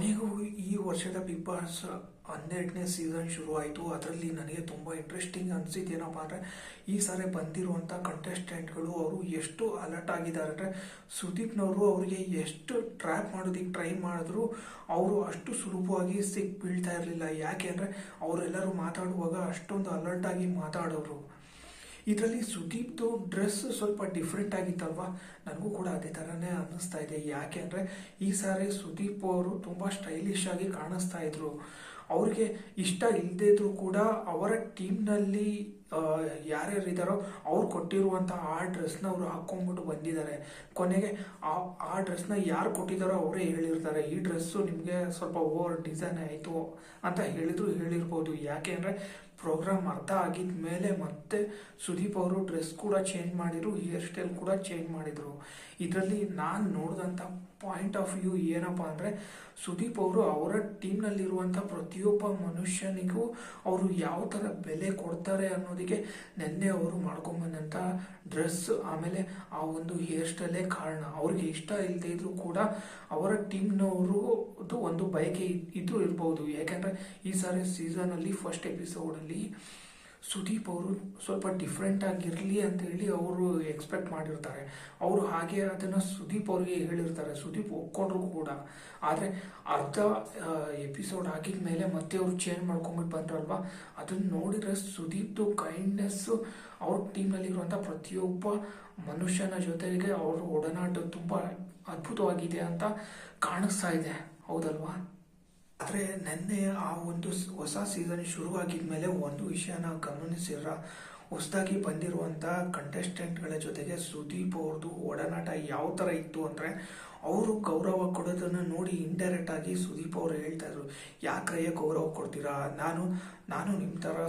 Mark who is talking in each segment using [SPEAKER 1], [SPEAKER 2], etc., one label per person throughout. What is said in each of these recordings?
[SPEAKER 1] ಕೊನೆಗೂ ಈ ವರ್ಷದ ಬಿಗ್ ಬಾಸ್ ಹನ್ನೆರಡನೇ ಸೀಸನ್ ಶುರು ಆಯಿತು ಅದರಲ್ಲಿ ನನಗೆ ತುಂಬ ಇಂಟ್ರೆಸ್ಟಿಂಗ್ ಅನಿಸಿದ್ದು ಏನಪ್ಪ ಅಂದರೆ, ಈ ಸಾರಿ ಬಂದಿರುವಂಥ ಕಂಟೆಸ್ಟೆಂಟ್ಗಳು ಅವರು ಎಷ್ಟು ಅಲರ್ಟ್ ಆಗಿದ್ದಾರೆ ಅಂದರೆ, ಸುದೀಪ್ನವರು ಅವರಿಗೆ ಎಷ್ಟು ಟ್ರ್ಯಾಪ್ ಮಾಡೋದಕ್ಕೆ ಟ್ರೈ ಮಾಡಿದ್ರು, ಅವರು ಅಷ್ಟು ಸುಲಭವಾಗಿ ಸಿಕ್ಕಿ ಬೀಳ್ತಾ ಇರಲಿಲ್ಲ. ಯಾಕೆ ಅಂದರೆ, ಅವರೆಲ್ಲರೂ ಮಾತಾಡುವಾಗ ಅಷ್ಟೊಂದು ಅಲರ್ಟಾಗಿ ಮಾತಾಡೋರು. ಇದರಲ್ಲಿ ಸುದೀಪ್ದು ಡ್ರೆಸ್ ಸ್ವಲ್ಪ ಡಿಫ್ರೆಂಟ್ ಆಗಿತ್ತಲ್ವಾ? ನನಗೂ ಕೂಡ ಅದೇ ಥರನೇ ಅನ್ನಿಸ್ತಾ ಇದೆ. ಯಾಕೆ ಅಂದರೆ ಈ ಸಾರಿ ಸುದೀಪ್ ಅವರು ತುಂಬ ಸ್ಟೈಲಿಶ್ ಆಗಿ ಕಾಣಿಸ್ತಾ ಇದ್ರು. ಅವ್ರಿಗೆ ಇಷ್ಟ ಇಲ್ಲದೇ ಕೂಡ ಅವರ ಟೀಮ್ನಲ್ಲಿ ಯಾರ್ಯಾರಿದ್ದಾರೋ ಅವ್ರು ಕೊಟ್ಟಿರುವಂಥ ಆ ಡ್ರೆಸ್ನ ಅವರು ಹಾಕ್ಕೊಂಬಿಟ್ಟು ಬಂದಿದ್ದಾರೆ. ಕೊನೆಗೆ ಆ ಆ ಡ್ರೆಸ್ನ ಯಾರು ಕೊಟ್ಟಿದ್ದಾರೋ ಅವರೇ ಹೇಳಿರ್ತಾರೆ. ಈ ಡ್ರೆಸ್ಸು ನಿಮಗೆ ಸ್ವಲ್ಪ ಓವರ್ ಡಿಸೈನ್ ಆಯಿತು ಅಂತ ಹೇಳಿದ್ರು ಹೇಳಿರ್ಬೋದು. ಯಾಕೆ ಅಂದರೆ ಪ್ರೋಗ್ರಾಮ್ ಅರ್ಥ ಆಗಿದ ಮೇಲೆ ಮತ್ತೆ ಸುದೀಪ್ ಅವರು ಡ್ರೆಸ್ ಕೂಡ ಚೇಂಜ್ ಮಾಡಿದರು, ಹೇರ್ ಸ್ಟೈಲ್ ಕೂಡ ಚೇಂಜ್ ಮಾಡಿದರು. ಇದರಲ್ಲಿ ನಾನು ನೋಡಿದಂಥ ಪಾಯಿಂಟ್ ಆಫ್ ವ್ಯೂ ಏನಪ್ಪ ಅಂದರೆ ಸುದೀಪ್ ಅವರು ಅವರ ಟೀಮ್ನಲ್ಲಿರುವಂಥ ಪ್ರತಿಯೊಬ್ಬ ಮನುಷ್ಯನಿಗೂ ಅವರು ಯಾವ ಥರ ಬೆಲೆ ಕೊಡ್ತಾರೆ ಅನ್ನೋದಕ್ಕೆ ನೆನ್ನೆ ಅವರು ಮಾಡ್ಕೊಂಬಂದಂಥ ಡ್ರೆಸ್, ಆಮೇಲೆ ಆ ಒಂದು ಹೇರ್ ಸ್ಟೈಲೇ ಕಾರಣ. ಅವ್ರಿಗೆ ಇಷ್ಟ ಇಲ್ಲದೆ ಇದ್ರೂ ಕೂಡ ಅವರ ಟೀಮ್ನವರು ಒಂದು ಬಯಕೆ ಇದ್ದರೂ ಇರ್ಬೋದು. ಯಾಕೆಂದರೆ ಈ ಸಾರಿ ಸೀಸನಲ್ಲಿ ಫಸ್ಟ್ ಎಪಿಸೋಡಲ್ಲಿ ಸುದೀಪ್ ಅವರು ಸ್ವಲ್ಪ ಡಿಫ್ರೆಂಟ್ ಆಗಿರಲಿ ಅಂತ ಹೇಳಿ ಅವರು ಎಕ್ಸ್ಪೆಕ್ಟ್ ಮಾಡಿರ್ತಾರೆ. ಅವರು ಹಾಗೆ ಅದನ್ನು ಸುದೀಪ್ ಅವರಿಗೆ ಹೇಳಿರ್ತಾರೆ. ಸುದೀಪ್ ಒಪ್ಕೊಂಡ್ರು ಕೂಡ. ಆದರೆ ಅರ್ಧ ಎಪಿಸೋಡ್ ಆಗಿದ ಮೇಲೆ ಮತ್ತೆ ಅವರು ಚೇಂಜ್ ಮಾಡ್ಕೊಂಬಿಟ್ಟು ಬಂದ್ರಲ್ವಾ? ಅದನ್ನು ನೋಡಿದ್ರೆ ಸುದೀಪ್ದು ಕೈಂಡ್ನೆಸ್ಸು ಅವ್ರ ಟೀಮ್ನಲ್ಲಿರುವಂಥ ಪ್ರತಿಯೊಬ್ಬ ಮನುಷ್ಯನ ಜೊತೆಗೆ ಅವರ ಒಡನಾಟ ತುಂಬ ಅದ್ಭುತವಾಗಿದೆ ಅಂತ ಕಾಣಿಸ್ತಾ ಇದೆ. ಹೌದಲ್ವಾ? ಆದರೆ ನೆನ್ನೆ ಆ ಒಂದು ಹೊಸ ಸೀಸನ್ ಶುರುವಾಗಿದ ಮೇಲೆ ಒಂದು ವಿಷಯನ ಗಮನಿಸಿರ ಹೊಸದಾಗಿ ಬಂದಿರುವಂಥ ಕಂಟೆಸ್ಟೆಂಟ್ಗಳ ಜೊತೆಗೆ ಸುದೀಪ್ ಅವ್ರದ್ದು ಒಡನಾಟ ಯಾವ ಥರ ಇತ್ತು ಅಂದರೆ ಅವರು ಗೌರವ ಕೊಡೋದನ್ನು ನೋಡಿ ಇಂಡೈರೆಕ್ಟ್ ಆಗಿ ಸುದೀಪ್ ಅವರು ಹೇಳ್ತಾ ಇದ್ರು ಯಾಕ್ರಯ್ಯ ಗೌರವ ಕೊಡ್ತೀರಾ? ನಾನು ನಾನು ನಿಮ್ಮ ಥರ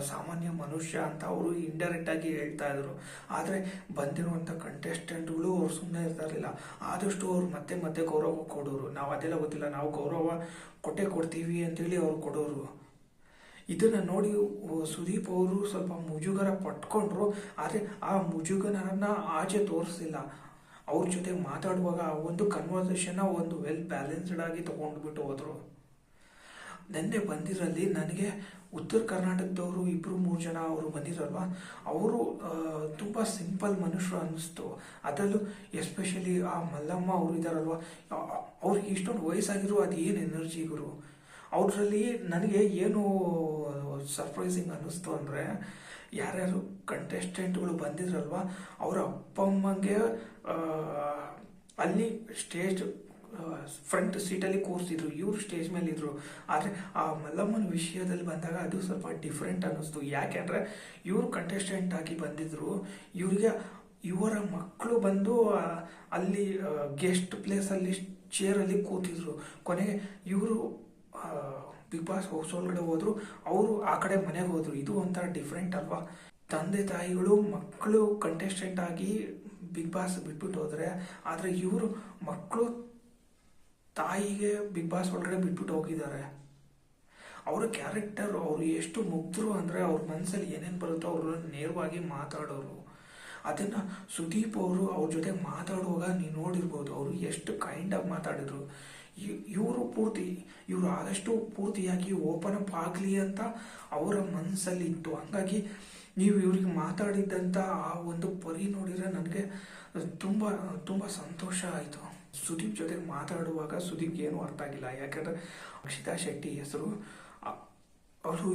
[SPEAKER 1] ಸಾಮಾನ್ಯ ಮನುಷ್ಯ ಅಂತ ಅವರು ಇಂಡೈರೆಕ್ಟ್ ಆಗಿ ಹೇಳ್ತಾ ಇದ್ರು. ಆದರೆ ಬಂದಿರುವಂಥ ಕಂಟೆಸ್ಟೆಂಟ್ಗಳು ಅವ್ರು ಸುಮ್ಮನೆ ಇರ್ತಾ ಇರಲಿಲ್ಲ. ಆದಷ್ಟು ಅವ್ರು ಮತ್ತೆ ಮತ್ತೆ ಗೌರವ ಕೊಡೋರು. ನಾವು ಅದೆಲ್ಲ ಗೊತ್ತಿಲ್ಲ. ನಾವು ಗೌರವ ಕೊಟ್ಟೆ ಕೊಡ್ತೀವಿ ಅಂತೇಳಿ ಅವ್ರು ಕೊಡೋರು. ಇದನ್ನು ನೋಡಿ ಸುದೀಪ್ ಅವರು ಸ್ವಲ್ಪ ಮುಜುಗರ ಪಟ್ಕೊಂಡ್ರು. ಆದರೆ ಆ ಮುಜುಗರನ ಆಚೆ ತೋರಿಸಿಲ್ಲ. ಅವ್ರ ಜೊತೆ ಮಾತಾಡುವಾಗ ಒಂದು ಕನ್ವರ್ಸೇಷನ್ನ ಒಂದು ವೆಲ್ ಬ್ಯಾಲೆನ್ಸ್ಡ್ ಆಗಿ ತಗೊಂಡ್ಬಿಟ್ಟು ಹೋದರು. ನೆನ್ನೆ ಬಂದಿರಲ್ಲಿ ನನಗೆ ಉತ್ತರ ಕರ್ನಾಟಕದವರು ಇಬ್ಬರು ಮೂರು ಜನ ಅವರು ಬಂದಿರಲ್ವ? ಅವರು ತುಂಬ ಸಿಂಪಲ್ ಮನುಷ್ಯರು ಅನ್ನಿಸ್ತು ಅದರಲ್ಲೂ ಎಸ್ಪೆಷಲಿ ಆ ಮಲ್ಲಮ್ಮ ಅವರು ಇದ್ದಾರಲ್ವ ಅವ್ರಿಗೆ ಇಷ್ಟೊಂದು ವಯಸ್ಸಾಗಿರೋ ಅದು ಏನು ಎನರ್ಜಿ ಗುರು? ಅವರಲ್ಲಿ ನನಗೆ ಏನು ಸರ್ಪ್ರೈಸಿಂಗ್ ಅನ್ನಿಸ್ತು ಅಂದರೆ ಯಾರ್ಯಾರು ಕಂಟೆಸ್ಟೆಂಟ್ಗಳು ಬಂದಿದ್ರಲ್ವ, ಅವರ ಅಪ್ಪ ಅಮ್ಮಂಗೆ ಅಲ್ಲಿ ಸ್ಟೇಜ್ ಫ್ರಂಟ್ ಸೀಟಲ್ಲಿ ಕೂರಿಸಿದ್ರು. ಇವರು ಸ್ಟೇಜ್ ಮೇಲೆ ಇದ್ರು ಆದರೆ ಆ ಮಲ್ಲಮ್ಮನ ವಿಷಯದಲ್ಲಿ ಬಂದಾಗ ಅದು ಸ್ವಲ್ಪ ಡಿಫ್ರೆಂಟ್ ಅನ್ನಿಸ್ತು. ಯಾಕೆಂದರೆ ಇವರು ಕಂಟೆಸ್ಟೆಂಟ್ ಆಗಿ ಬಂದಿದ್ರು. ಇವರಿಗೆ ಇವರ ಮಕ್ಕಳು ಬಂದು ಅಲ್ಲಿ ಗೆಸ್ಟ್ ಪ್ಲೇಸಲ್ಲಿ ಚೇರಲ್ಲಿ ಕೂತಿದ್ರು. ಕೊನೆಗೆ ಇವರು ಬಿಗ್ ಬಾಸ್ ಹೌಸ್ ಒಳಗಡೆ ಹೋದ್ರು, ಅವರು ಆ ಕಡೆ ಮನೆಗೆ ಹೋದ್ರು. ಇದು ಒಂಥರ ಡಿಫ್ರೆಂಟ್ ಅಲ್ವಾ? ತಂದೆ ತಾಯಿಗಳು ಮಕ್ಕಳು ಕಂಟೆಸ್ಟೆಂಟ್ ಆಗಿ ಬಿಗ್ ಬಾಸ್ ಬಿಟ್ಬಿಟ್ಟು ಹೋದ್ರೆ, ಆದರೆ ಇವರು ಮಕ್ಕಳು ತಾಯಿಗೆ ಬಿಗ್ ಬಾಸ್ ಒಳಗಡೆ ಬಿಟ್ಬಿಟ್ಟು ಹೋಗಿದ್ದಾರೆ. ಅವರ ಕ್ಯಾರೆಕ್ಟರ್ ಅವರು ಎಷ್ಟು ಮುಗ್ಧರು ಅಂದರೆ ಅವ್ರ ಮನಸ್ಸಲ್ಲಿ ಏನೇನು ಬರುತ್ತೋ ಅವರು ನೇರವಾಗಿ ಮಾತಾಡೋರು. ಅದನ್ನು ಸುದೀಪ್ ಅವರು ಅವ್ರ ಜೊತೆ ಮಾತಾಡುವಾಗ ನೀವು ನೋಡಿರ್ಬೋದು, ಅವರು ಎಷ್ಟು ಕೈಂಡಾಗಿ ಮಾತಾಡಿದ್ರು. ಇವರು ಪೂರ್ತಿ ಇವರು ಆದಷ್ಟು ಪೂರ್ತಿಯಾಗಿ ಓಪನ್ ಅಪ್ ಆಗಲಿ ಅಂತ ಅವರ ಮನಸ್ಸಲ್ಲಿತ್ತು ಹಂಗಾಗಿ ನೀವು ಇವ್ರಿಗೆ ಮಾತಾಡಿದ್ದಂಥ ಆ ಒಂದು ಪರಿ ನೋಡಿದರೆ ನನಗೆ ತುಂಬ ತುಂಬ ಸಂತೋಷ ಆಯಿತು. ಸುದೀಪ್ ಜೊತೆ ಮಾತಾಡುವಾಗ ಸುದೀಪ್ ಏನೂ ಅರ್ಥ ಆಗಿಲ್ಲ. ಯಾಕಂದರೆ ಅಕ್ಷಿತಾ ಶೆಟ್ಟಿ ಹೆಸರು ಅವರು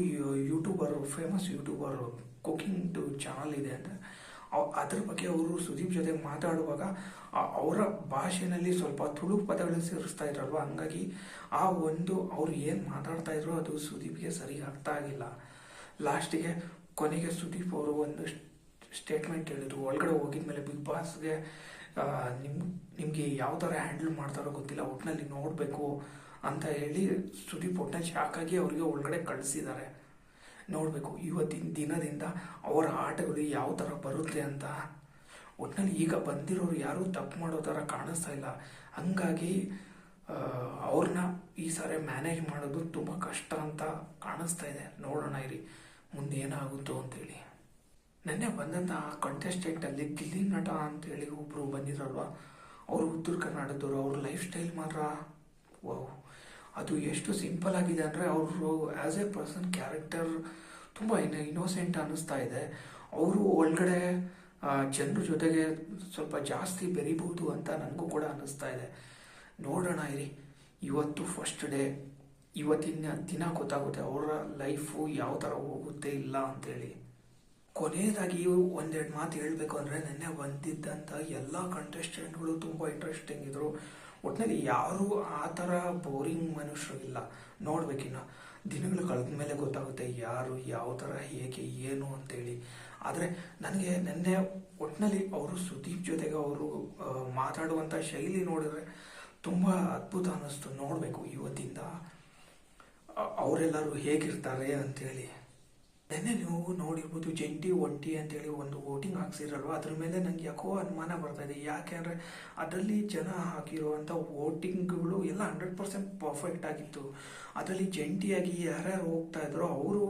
[SPEAKER 1] ಯೂಟ್ಯೂಬರು ಫೇಮಸ್ ಯೂಟ್ಯೂಬರು ಕುಕಿಂಗ್ದು ಚಾನಲ್ ಇದೆ ಅಂತ. ಅದ್ರ ಬಗ್ಗೆ ಅವರು ಸುದೀಪ್ ಜೊತೆ ಮಾತಾಡುವಾಗ ಅವರ ಭಾಷೆನಲ್ಲಿ ಸ್ವಲ್ಪ ತುಳು ಪದಗಳು ಸೇರಿಸ್ತಾ ಇದ್ರಲ್ವ? ಹಂಗಾಗಿ ಆ ಒಂದು ಅವ್ರು ಏನು ಮಾತಾಡ್ತಾ ಇದ್ರು ಅದು ಸುದೀಪ್ಗೆ ಸರಿ ಅರ್ಥ ಆಗಿಲ್ಲ. ಲಾಸ್ಟಿಗೆ ಕೊನೆಗೆ ಸುದೀಪ್ ಅವರು ಒಂದು ಸ್ಟೇಟ್ಮೆಂಟ್ ಹೇಳಿದ್ರು. ಒಳಗಡೆ ಹೋಗಿದ್ಮೇಲೆ ಬಿಗ್ ಬಾಸ್ಗೆ ನಿಮ್, ನಿಮಗೆ ಯಾವ ಥರ ಹ್ಯಾಂಡಲ್ ಮಾಡ್ತಾರೋ ಗೊತ್ತಿಲ್ಲ. ಒಟ್ಟಿನಲ್ಲಿ ನೋಡಬೇಕು ಅಂತ ಹೇಳಿ ಸುದೀಪ್ ಒಟ್ಟಿನಲ್ಲಿ ಶಾಕಾಗಿ ಅವರಿಗೆ ಒಳಗಡೆ ಕಳಿಸಿದ್ದಾರೆ. ನೋಡಬೇಕು, ಇವತ್ತಿನ ದಿನದಿಂದ ಅವರ ಆಟಗಳು ಯಾವ ಥರ ಬರುತ್ತೆ ಅಂತ. ಒಟ್ಟಿನಲ್ಲಿ ಈಗ ಬಂದಿರೋರು ಯಾರೂ ತಪ್ಪು ಮಾಡೋ ಥರ ಕಾಣಿಸ್ತಾ ಇಲ್ಲ. ಹಂಗಾಗಿ ಅವ್ರನ್ನ ಈ ಸಾರಿ ಮ್ಯಾನೇಜ್ ಮಾಡೋದು ತುಂಬ ಕಷ್ಟ ಅಂತ ಕಾಣಿಸ್ತಾ ಇದೆ. ನೋಡೋಣ ಇರಿ, ಮುಂದೆ ಏನಾಗುತ್ತೋ ಅಂತೇಳಿ. ನೆನ್ನೆ ಬಂದಂಥ ಕಂಟೆಸ್ಟೆಂಟಲ್ಲಿ ಗಿಲ್ಲಿ ನಟ ಅಂತೇಳಿ ಒಬ್ಬರು ಬಂದಿರಲ್ವ ಅವರು ಉತ್ತರ ಕರ್ನಾಟಕದವರು ಅವ್ರ ಲೈಫ್ ಸ್ಟೈಲ್ ಮಾತ್ರ. ವಾವ್ ಅದು ಎಷ್ಟು ಸಿಂಪಲ್ ಆಗಿದೆ ಅಂದರೆ ಅವರು ಆ್ಯಸ್ ಎ ಪರ್ಸನ್ ಕ್ಯಾರೆಕ್ಟರ್ ತುಂಬ ಇನ್ನು ಇನ್ನೋಸೆಂಟ್ ಅನ್ನಿಸ್ತಾ ಇದೆ. ಅವರು ಒಳಗಡೆ ಜನರ ಜೊತೆಗೆ ಸ್ವಲ್ಪ ಜಾಸ್ತಿ ಬೆರಿಬೋದು ಅಂತ ನನಗೂ ಕೂಡ ಅನ್ನಿಸ್ತಾ ಇದೆ. ನೋಡೋಣ ಇರಿ. ಇವತ್ತು ಫಸ್ಟ್ ಡೇ ಇವತ್ತಿನ ದಿನ ಗೊತ್ತಾಗುತ್ತೆ ಅವರ ಲೈಫು ಯಾವ ಥರ ಹೋಗುತ್ತೆ ಇಲ್ಲ ಅಂತೇಳಿ. ಕೊನೆಯದಾಗಿ ಒಂದೆರಡು ಮಾತು ಹೇಳಬೇಕು ಅಂದರೆ ನೆನ್ನೆ ಬಂದಿದ್ದಂಥ ಎಲ್ಲ ಕಂಟೆಸ್ಟೆಂಟ್ಗಳು ತುಂಬ ಇಂಟ್ರೆಸ್ಟಿಂಗ್ ಇದ್ರು. ಒಟ್ಟಿನಲ್ಲಿ ಯಾರೂ ಆ ಥರ ಬೋರಿಂಗ್ ಮನುಷ್ಯರು ಇಲ್ಲ. ನೋಡ್ಬೇಕಿನ್ನ ದಿನಗಳು ಕಳೆದ ಮೇಲೆ ಗೊತ್ತಾಗುತ್ತೆ ಯಾರು, ಯಾವ ಥರ, ಹೇಗೆ, ಏನು ಅಂತೇಳಿ. ಆದರೆ ನನಗೆ ನಿನ್ನೆ ಒಟ್ಟಿನಲ್ಲಿ ಅವರು ಸುದೀಪ್ ಜೊತೆಗೆ ಅವರು ಮಾತಾಡುವಂಥ ಶೈಲಿ ನೋಡಿದ್ರೆ ತುಂಬ ಅದ್ಭುತ ಅನ್ನಿಸ್ತು. ನೋಡಬೇಕು ಇವತ್ತಿಂದ ಅವರೆಲ್ಲರೂ ಹೇಗಿರ್ತಾರೆ ಅಂತೇಳಿ. ನೆನ್ನೆ ನೀವು ನೋಡಿರ್ಬೋದು, ಜಂಟಿ ಒಂಟಿ ಅಂತೇಳಿ ಒಂದು ವೋಟಿಂಗ್ ಹಾಕ್ಸಿರಲ್ವ? ಅದ್ರ ಮೇಲೆ ನಂಗೆ ಯಾಕೋ ಅನುಮಾನ ಬರ್ತಾ ಇದೆ. ಯಾಕೆ ಅಂದರೆ ಅದರಲ್ಲಿ ಜನ ಹಾಕಿರುವಂಥ ವೋಟಿಂಗ್ಗಳು ಎಲ್ಲ ಹಂಡ್ರೆಡ್ ಪರ್ಸೆಂಟ್ ಪರ್ಫೆಕ್ಟ್ ಆಗಿತ್ತು. ಅದರಲ್ಲಿ ಜಂಟಿಯಾಗಿ ಯಾರ್ಯಾರು ಹೋಗ್ತಾ ಇದ್ರೋ ಅವರು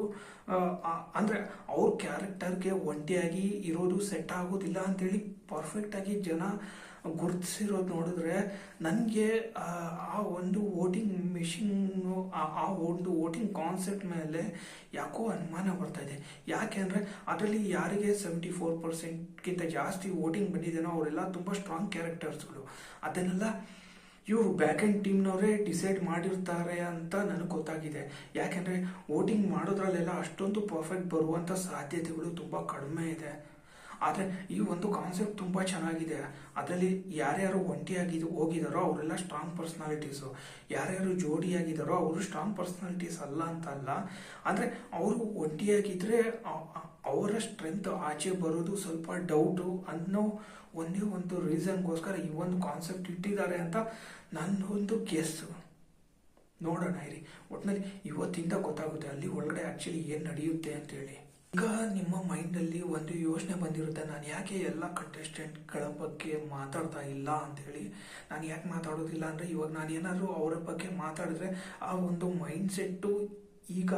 [SPEAKER 1] ಅಂದರೆ ಅವ್ರ ಕ್ಯಾರೆಕ್ಟರ್ಗೆ ಒಂಟಿಯಾಗಿ ಇರೋದು ಸೆಟ್ ಆಗೋದಿಲ್ಲ ಅಂತೇಳಿ ಪರ್ಫೆಕ್ಟಾಗಿ ಜನ ಗುರುತಿಸಿರೋದು ನೋಡಿದ್ರೆ ನನಗೆ ಆ ಒಂದು ವೋಟಿಂಗ್ ಮಿಷಿನ್ನು, ಆ ಒಂದು ವೋಟಿಂಗ್ ಕಾನ್ಸೆಪ್ಟ್ ಮೇಲೆ ಯಾಕೋ ಅನುಮಾನ ಬರ್ತಾ ಇದೆ. ಯಾಕೆ ಅಂದರೆ ಅದರಲ್ಲಿ ಯಾರಿಗೆ ಸೆವೆಂಟಿ ಫೋರ್ ಪರ್ಸೆಂಟ್ಗಿಂತ ಜಾಸ್ತಿ ವೋಟಿಂಗ್ ಬಂದಿದೆನೋ ಅವರೆಲ್ಲ ತುಂಬ ಸ್ಟ್ರಾಂಗ್ ಕ್ಯಾರೆಕ್ಟರ್ಸ್ಗಳು ಅದನ್ನೆಲ್ಲ ಇವರು ಬ್ಯಾಕ್ ಆ್ಯಂಡ್ ಟೀಮ್ನವರೇ ಡಿಸೈಡ್ ಮಾಡಿರ್ತಾರೆ ಅಂತ ನನಗೆ ಗೊತ್ತಾಗಿದೆ. ಯಾಕೆಂದರೆ ವೋಟಿಂಗ್ ಮಾಡೋದ್ರಲ್ಲೆಲ್ಲ ಅಷ್ಟೊಂದು ಪರ್ಫೆಕ್ಟ್ ಬರುವಂಥ ಸಾಧ್ಯತೆಗಳು ತುಂಬ ಕಡಿಮೆ ಇದೆ. ಆದರೆ ಈ ಒಂದು ಕಾನ್ಸೆಪ್ಟ್ ತುಂಬ ಚೆನ್ನಾಗಿದೆ. ಅದರಲ್ಲಿ ಯಾರ್ಯಾರು ಒಂಟಿಯಾಗಿ ಹೋಗಿದಾರೋ ಅವರೆಲ್ಲ ಸ್ಟ್ರಾಂಗ್ ಪರ್ಸ್ನಾಲಿಟೀಸು ಯಾರ್ಯಾರು ಜೋಡಿಯಾಗಿದ್ದಾರೋ ಅವರು ಸ್ಟ್ರಾಂಗ್ ಪರ್ಸ್ನಾಲಿಟೀಸ್ ಅಲ್ಲ ಅಂತ ಅಲ್ಲ ಅಂದರೆ ಅವರು ಒಂಟಿಯಾಗಿದ್ದರೆ ಅವರ ಸ್ಟ್ರೆಂತ್ ಆಚೆ ಬರೋದು ಸ್ವಲ್ಪ ಡೌಟು ಅನ್ನೋ ಒಂದೇ ಒಂದು ರೀಸನ್ಗೋಸ್ಕರ ಈ ಒಂದು ಕಾನ್ಸೆಪ್ಟ್ ಇಟ್ಟಿದ್ದಾರೆ ಅಂತ ನನ್ನ ಒಂದು ಗೆಸ್ಸು ನೋಡೋಣ ಇರಿ. ಒಟ್ಟಿನಲ್ಲಿ ಇವತ್ತಿಂದ ಗೊತ್ತಾಗುತ್ತೆ ಅಲ್ಲಿ ಒಳಗಡೆ ಆ್ಯಕ್ಚುಲಿ ಏನು ನಡೆಯುತ್ತೆ ಅಂತೇಳಿ. ಈಗ ನಿಮ್ಮ ಮೈಂಡಲ್ಲಿ ಒಂದು ಯೋಚನೆ ಬಂದಿರುತ್ತೆ, ನಾನು ಯಾಕೆ ಎಲ್ಲ ಕಂಟೆಸ್ಟೆಂಟ್ಗಳ ಬಗ್ಗೆ ಮಾತಾಡ್ತಾ ಇಲ್ಲ ಅಂತೇಳಿ? ನಾನು ಯಾಕೆ ಮಾತಾಡೋದಿಲ್ಲ ಅಂದರೆ ಇವಾಗ ನಾನು ಏನಾದರೂ ಅವರ ಬಗ್ಗೆ ಮಾತಾಡಿದ್ರೆ ಆ ಒಂದು ಮೈಂಡ್ ಸೆಟ್ಟು ಈಗ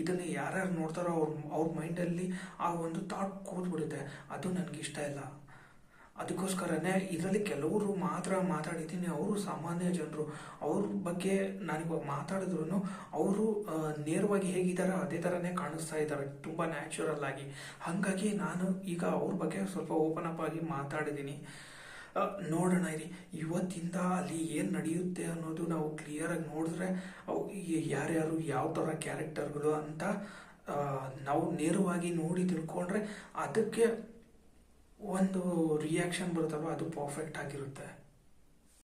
[SPEAKER 1] ಇದನ್ನು ಯಾರ್ಯಾರು ನೋಡ್ತಾರೋ ಅವ್ರ ಅವ್ರ ಮೈಂಡಲ್ಲಿ ಆ ಒಂದು ಥಾಟ್ ಕೂತ್ಬಿಡುತ್ತೆ. ಅದು ನನಗೆ ಇಷ್ಟ ಇಲ್ಲ. ಅದಕ್ಕೋಸ್ಕರನೇ ಇದರಲ್ಲಿ ಕೆಲವರು ಮಾತ್ರ ಮಾತಾಡಿದ್ದೀನಿ. ಅವರು ಸಾಮಾನ್ಯ ಜನರು. ಅವ್ರ ಬಗ್ಗೆ ನಾನಿವಾಗ ಮಾತಾಡಿದ್ರು ಅವರು ನೇರವಾಗಿ ಹೇಗಿದ್ದಾರೆ ಅದೇ ಥರನೇ ಕಾಣಿಸ್ತಾ ಇದ್ದಾರೆ ತುಂಬ ನ್ಯಾಚುರಲ್ ಆಗಿ. ಹಾಗಾಗಿ ನಾನು ಈಗ ಅವ್ರ ಬಗ್ಗೆ ಸ್ವಲ್ಪ ಓಪನ್ ಅಪ್ ಆಗಿ ಮಾತಾಡಿದ್ದೀನಿ. ನೋಡೋಣ ಇರಿ. ಇವತ್ತಿಂದ ಅಲ್ಲಿ ಏನು ನಡೆಯುತ್ತೆ ಅನ್ನೋದು ನಾವು ಕ್ಲಿಯರಾಗಿ ನೋಡಿದ್ರೆ ಅವು ಯಾರ್ಯಾರು ಯಾವ ಥರ ಕ್ಯಾರೆಕ್ಟರ್ಗಳು ಅಂತ ನಾವು ನೇರವಾಗಿ ನೋಡಿ ತಿಳ್ಕೊಂಡ್ರೆ ಅದಕ್ಕೆ ಒಂದು ರಿಯಾಕ್ಷನ್ ಬರುತ್ತಲ್ವ ಅದು ಪರ್ಫೆಕ್ಟ್ ಆಗಿರುತ್ತೆ.